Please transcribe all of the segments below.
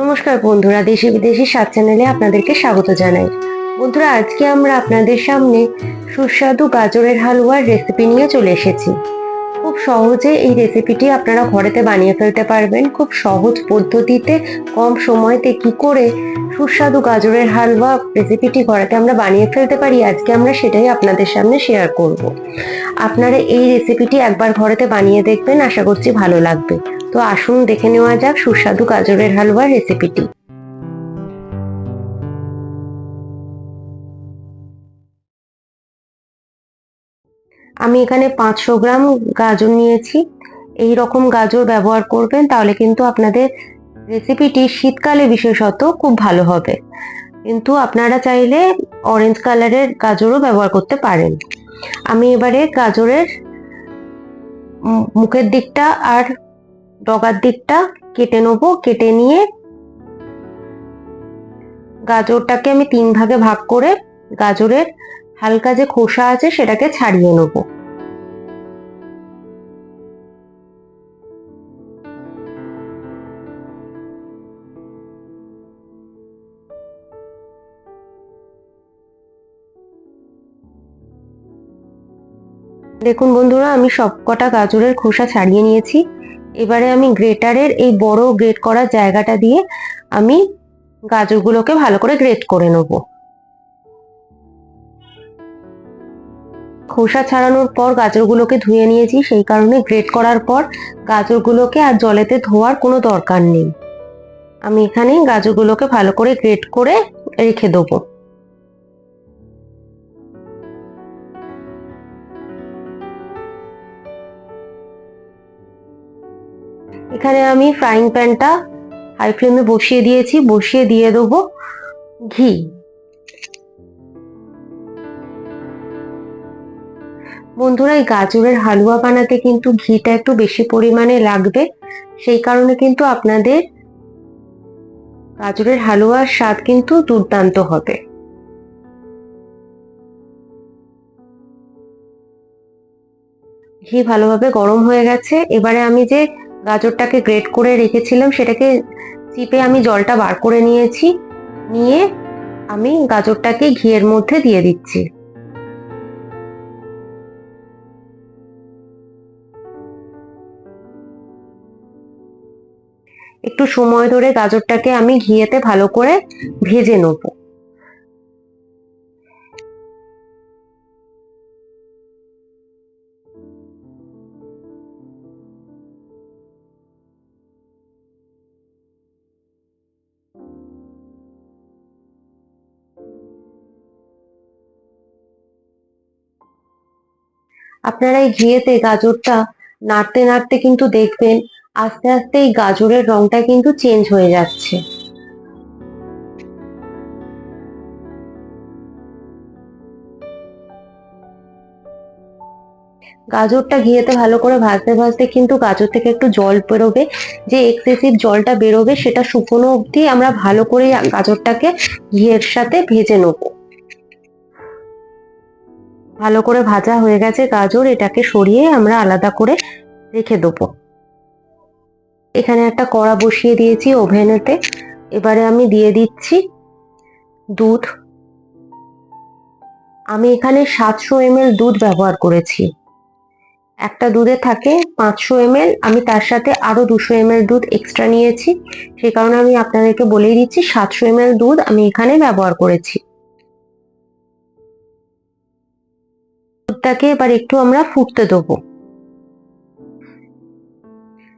নমস্কার বন্ধুরা, দেশি বিদেশি সাত চ্যানেলে আপনাদেরকে স্বাগত জানাই। বন্ধুরা, আজকে আমরা আপনাদের সামনে সুস্বাদু গাজরের হালুয়ার রেসিপি নিয়ে চলে এসেছি। খুব সহজে এই রেসিপিটি আপনারা ঘরেতে বানিয়ে ফেলতে পারবেন। খুব সহজ পদ্ধতিতে, কম সময়তে কি করে সুস্বাদু গাজরের হালুয়া রেসিপিটি ঘরেতে আমরা বানিয়ে ফেলতে পারি, আজকে আমরা সেটাই আপনাদের সামনে শেয়ার করব। আপনারা এই রেসিপিটি একবার ঘরেতে বানিয়ে দেখবেন, আশা করছি ভালো লাগবে। তো আসুন দেখে নেওয়া যাক সুস্বাদু গাজরের হালুয়ার রেসিপিটি আমি এখানে পাঁচশো গ্রাম গাজর নিয়েছি। এই রকম গাজর ব্যবহার করবেন তাহলে কিন্তু আপনাদের রেসিপিটি শীতকালে বিশেষত খুব ভালো হবে। কিন্তু আপনারা চাইলে অরেঞ্জ কালারের গাজরও ব্যবহার করতে পারেন। আমি এবারে গাজরের মুখের দিকটা আর ডগার দিকটা কেটে নেব, কেটে নিয়ে গাজরটাকে আমি তিন ভাগে ভাগ করে গাজরের হালকা যে খোসা আছে সেটাকে ছাড়িয়ে নেব। দেখুন বন্ধুরা, আমি সবকটা গাজরের খোসা ছাড়িয়ে নিয়েছি। এবারে আমি গ্রেটারের এই বড় গ্রেট করার জায়গাটা দিয়ে আমি গাজরগুলোকে ভালো করে গ্রেট করে নেব। খোসা ছাড়ানোর পর গাজরগুলোকে ধুয়ে নিয়েছি, সেই কারণে গ্রেট করার পর গাজরগুলোকে আর জলেতে ধোয়ার কোনো দরকার নেই। আমি এখানে গাজরগুলোকে ভালো করে গ্রেট করে রেখে দেবো। এখানে আমি ফ্রাইং প্যানটা হাই ফ্লেমে বসিয়ে দিয়েছি, বসিয়ে দিয়ে দেবো ঘি। বন্ধুরা, এই গাজরের হালুয়া বানাতে কিন্তু ঘিটা একটু বেশি পরিমাণে লাগবে, সেই কারণে কিন্তু আপনাদের গাজরের হালুয়ার স্বাদ কিন্তু দুর্দান্ত হবে। ঘি ভালোভাবে গরম হয়ে গেছে, এবারে আমি যে গাজরটাকে গ্রেট করে রেখেছিলাম, সেটাকে চিপে আমি জলটা বার করে নিয়েছি, নিয়ে আমি গাজরটাকে ঘিয়ের মধ্যে দিয়ে দিচ্ছি। একটু সময় ধরে গাজরটাকে আমি ঘিয়েতে ভালো করে ভেজে নেব। আপনারা এই ঘিয়েতে গাজরটা নাড়তে নাড়তে কিন্তু দেখবেন আস্তে আস্তে এই গাজরের রংটা কিন্তু চেঞ্জ হয়ে যাচ্ছে। গাজরটা ঘিয়েতে ভালো করে ভাজতে ভাজতে কিন্তু গাজর থেকে একটু জল বেরোবে, যে এক্সেসিভ জলটা বেরোবে সেটা শুকনো অবধি আমরা ভালো করে গাজরটাকে ঘিয়ের সাথে ভেজে নেব। ভালো করে ভাজা হয়ে গেছে গাজর, এটাকে সরিয়ে আমরা আলাদা করে রেখে দেবো। এখানে একটা কড়া বসিয়ে দিয়েছি ওভেনেতে। এবারে আমি দিয়ে দিচ্ছি দুধ। আমি এখানে সাতশো এমএল দুধ ব্যবহার করেছি। একটা দুধে থাকে পাঁচশো এমএল। আমি তার সাথে আরও দুশো এমএল দুধ এক্সট্রা নিয়েছি। সেই কারণে আমি আপনাদেরকে বলেই দিচ্ছি, সাতশো এমএল দুধ আমি এখানে ব্যবহার করেছি। দুধটাকে এবার একটু আমরা ফুটতে দেবো।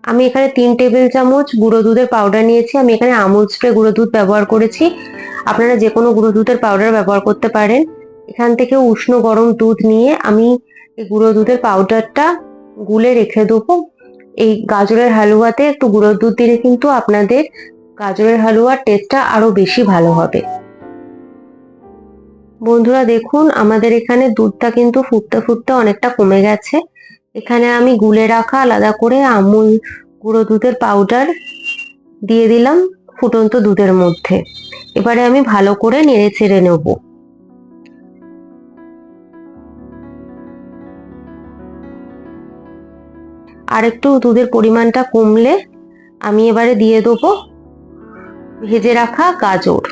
আমি এখানে তিন টেবিল চামচ গুঁড়ো দুধের পাউডার নিয়েছি। আমি এখানে আমুল স্প্রে গুঁড়ো দুধ ব্যবহার করেছি। আপনারা যে কোনো গুঁড়ো দুধের পাউডার ব্যবহার করতে পারেন। এখান থেকে উষ্ণ গরম দুধ নিয়ে আমি এই গুঁড়ো দুধের পাউডারটা গুলে রেখে দেবো। এই গাজরের হালুয়াতে একটু গুঁড়ো দুধ দিলে কিন্তু আপনাদের গাজরের হালুয়ার টেস্টটা আরও বেশি ভালো হবে। বন্ধুরা দেখুন, আমাদের এখানে দুধটা কিন্তু ফুটতে ফুটতে অনেকটা কমে গেছে। এখানে আমি গুলে রাখা আলাদা করে আমুল গুঁড়ো দুধের পাউডার দিয়ে দিলাম ফুটন্ত দুধের মধ্যে। এবারে আমি ভালো করে নেড়ে ছেড়ে নেব। আর একটু দুধের পরিমাণটা কমলে আমি এবারে দিয়ে দেবো ভেজে রাখা গাজর।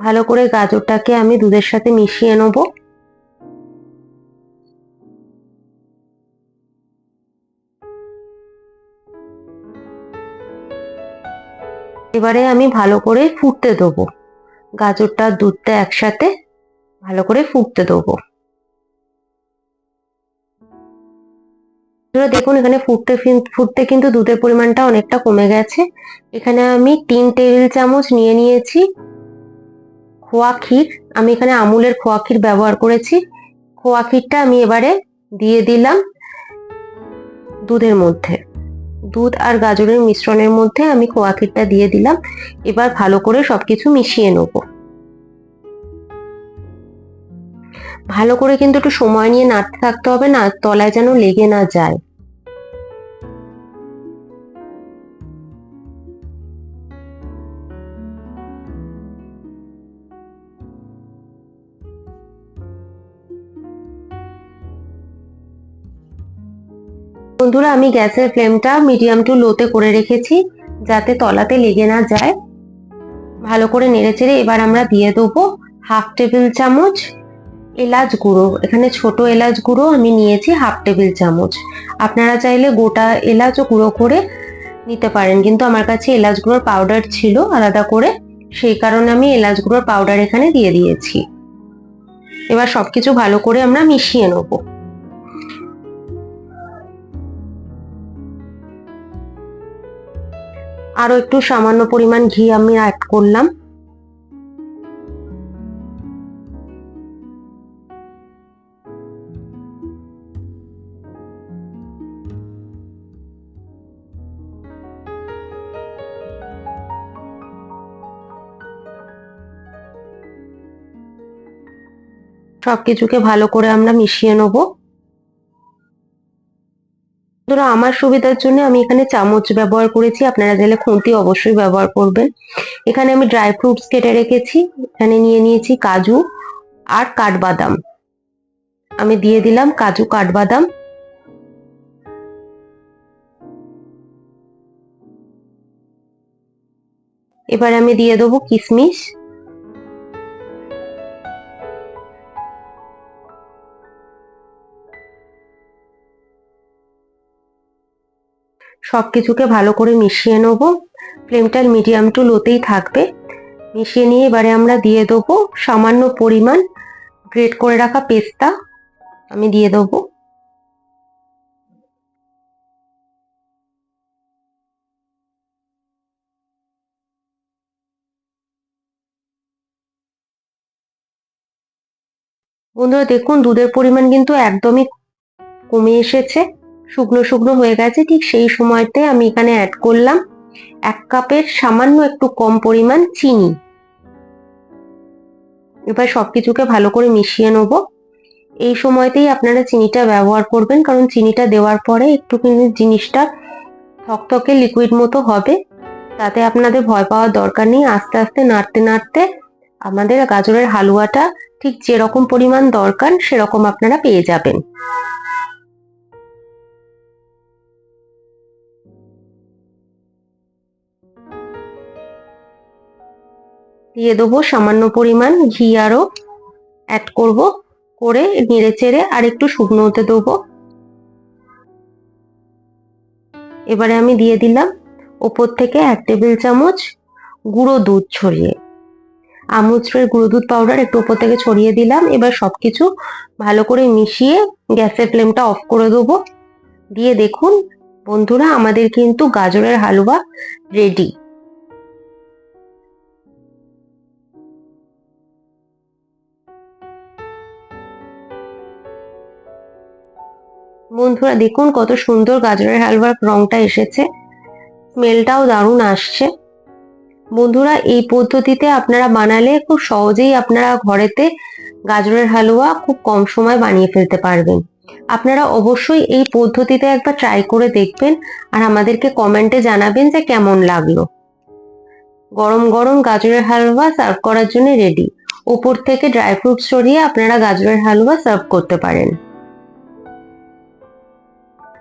ভালো করে গাজরটাকে আমি দুধের সাথে মিশিয়ে নেব। এবারে আমি ভালো করে ফুটতে দেবো। গাজরটা দুধটা একসাথে ভালো করে ফুটতে দেবো। দেখুন এখানে ফুটতে ফুটতে কিন্তু দুধের পরিমাণটা অনেকটা কমে গেছে। এখানে আমি তিন টেবিল চামচ নিয়ে নিয়েছি খোয়া ক্ষীর। আমি এখানে আমুলের খোয়া ক্ষীর ব্যবহার করেছি। খোয়া ক্ষীরটা আমি এবারে দিয়ে দিলাম দুধের মধ্যে। দুধ আর গাজরের মিশ্রণের মধ্যে আমি খোয়া ক্ষীরটা দিয়ে দিলাম। এবার ভালো করে সবকিছু মিশিয়ে নেব। ভালো করে কিন্তু একটু সময় নিয়ে নাড়তে থাকতে হবে না, তলায় যেন লেগে না যায়। বন্ধুরা, আমি গ্যাসের ফ্লেমটা মিডিয়াম টু লোতে করে রেখেছি, যাতে তলাতে লেগে না যায়। ভালো করে নেড়ে চেড়ে এবার আমরা দিয়ে দেবো হাফ টেবিল চামচ এলাচ গুঁড়ো। এখানে ছোট এলাচ গুঁড়ো আমি নিয়েছি হাফ টেবিল চামচ। আপনারা চাইলে গোটা এলাচও গুঁড়ো করে নিতে পারেন, কিন্তু আমার কাছে এলাচ গুঁড়োর পাউডার ছিল আলাদা করে। সেই কারণে আমি এলাচ গুঁড়োর পাউডার এখানে দিয়ে দিয়েছি। এবার সব কিছু ভালো করে আমরা মিশিয়ে নেব। আরও একটু সামান্য পরিমাণ ঘি আমি অ্যাড করলাম। সবকিছুকে ভালো করে আমরা মিশিয়ে নেব। ধরো আমার সুবিধার জন্য আমি এখানে চামচ ব্যবহার করেছি, আপনারা চাইলে খুন্তি অবশ্যই ব্যবহার করবেন। এখানে আমি ড্রাই ফ্রুটস কেটে রেখেছি, এখানে নিয়ে নিয়েছি কাজু আর কাঠবাদাম। আমি দিয়ে দিলাম কাজু, কাঠবাদাম। এবার আমি দিয়ে দেবো কিশমিশ। সব কিছুকে ভালো করে মিশিয়ে নেব। ফ্লেমটা মিডিয়াম টু লোতেই থাকবে। মিশিয়ে নিয়ে এবারে আমরা দিয়ে দেবো সামান্য পরিমাণ গ্রেট করে রাখা পেস্তা। আমি দিয়ে দেবো। বন্ধুরা দেখুন দুধের পরিমাণ কিন্তু একদমই কমে এসেছে। শুকনো শুকনো হয়ে গেছে, ঠিক সেই সময়তে আমি এখানে অ্যাড করলাম এক কাপের সামান্য একটু কম পরিমাণ চিনি। এবার সবকিছুকে ভালো করে মিশিয়ে নেব। এই সময়তেই আপনারা চিনিটা ব্যবহার করবেন, কারণ চিনিটা দেওয়ার পরে একটু কিন্তু জিনিসটা থকথকে লিকুইড মতো হবে। তাতে আপনাদের ভয় পাওয়ার দরকার নেই, আস্তে আস্তে নাড়তে নাড়তে আমাদের গাজরের হালুয়াটা ঠিক যেরকম পরিমাণ দরকার, সেরকম আপনারা পেয়ে যাবেন। দিয়ে দেবো, সামান্য পরিমাণ ঘি আরও অ্যাড করব, করে নেড়ে চেড়ে আর একটু শুকনো হতে দেবো। এবারে আমি দিয়ে দিলাম ওপর থেকে এক টেবিল চামচ গুঁড়ো দুধ ছড়িয়ে। আমুচের গুঁড়ো দুধ পাউডার একটু ওপর থেকে ছড়িয়ে দিলাম, এবার সব কিছু ভালো করে মিশিয়ে গ্যাসের ফ্লেমটা অফ করে দেবো। দিয়ে দেখুন বন্ধুরা, আমাদের কিন্তু গাজরের হালুয়া রেডি বন্ধুরা, দেখুন কত সুন্দর গাজরের হালুয়ার রংটা এসেছে। স্মেলটাও দারুণ আসছে। বন্ধুরা, এই পদ্ধতিতে আপনারা বানালে খুব সহজেই আপনারা ঘরেতে গাজরের হালুয়া খুব কম সময় বানিয়ে ফেলতে পারবেন। আপনারা অবশ্যই এই পদ্ধতিতে একবার ট্রাই করে দেখবেন আর আমাদেরকে কমেন্টে জানাবেন যে কেমন লাগল। গরম গরম গাজরের হালুয়া সার্ভ করার জন্য রেডি ওপর থেকে ড্রাই ফ্রুটস সরিয়ে আপনারা গাজরের হালুয়া সার্ভ করতে পারেন।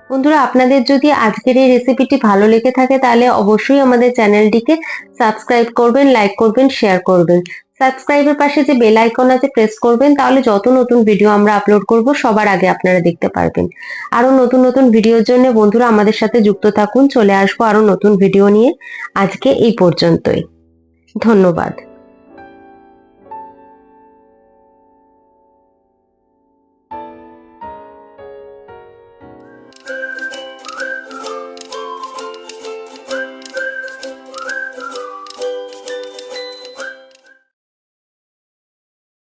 বন্ধুরা, আপনাদের যদি আজকের এই রেসিপিটি ভালো লেগে থাকে, তাহলে অবশ্যই আমাদের চ্যানেলটিকে সাবস্ক্রাইব করবেন লাইক করবেন শেয়ার করবেন। সাবস্ক্রাইবের পাশে যে বেল আইকন আছে প্রেস করবেন, তাহলে যত নতুন ভিডিও আমরা আপলোড করব, সবার আগে আপনারা দেখতে পারবেন। আরও নতুন নতুন ভিডিওর জন্য বন্ধুরা, আমাদের সাথে যুক্ত থাকুন, চলে আসব আরও নতুন ভিডিও নিয়ে। আজকে এই পর্যন্তই। ধন্যবাদ।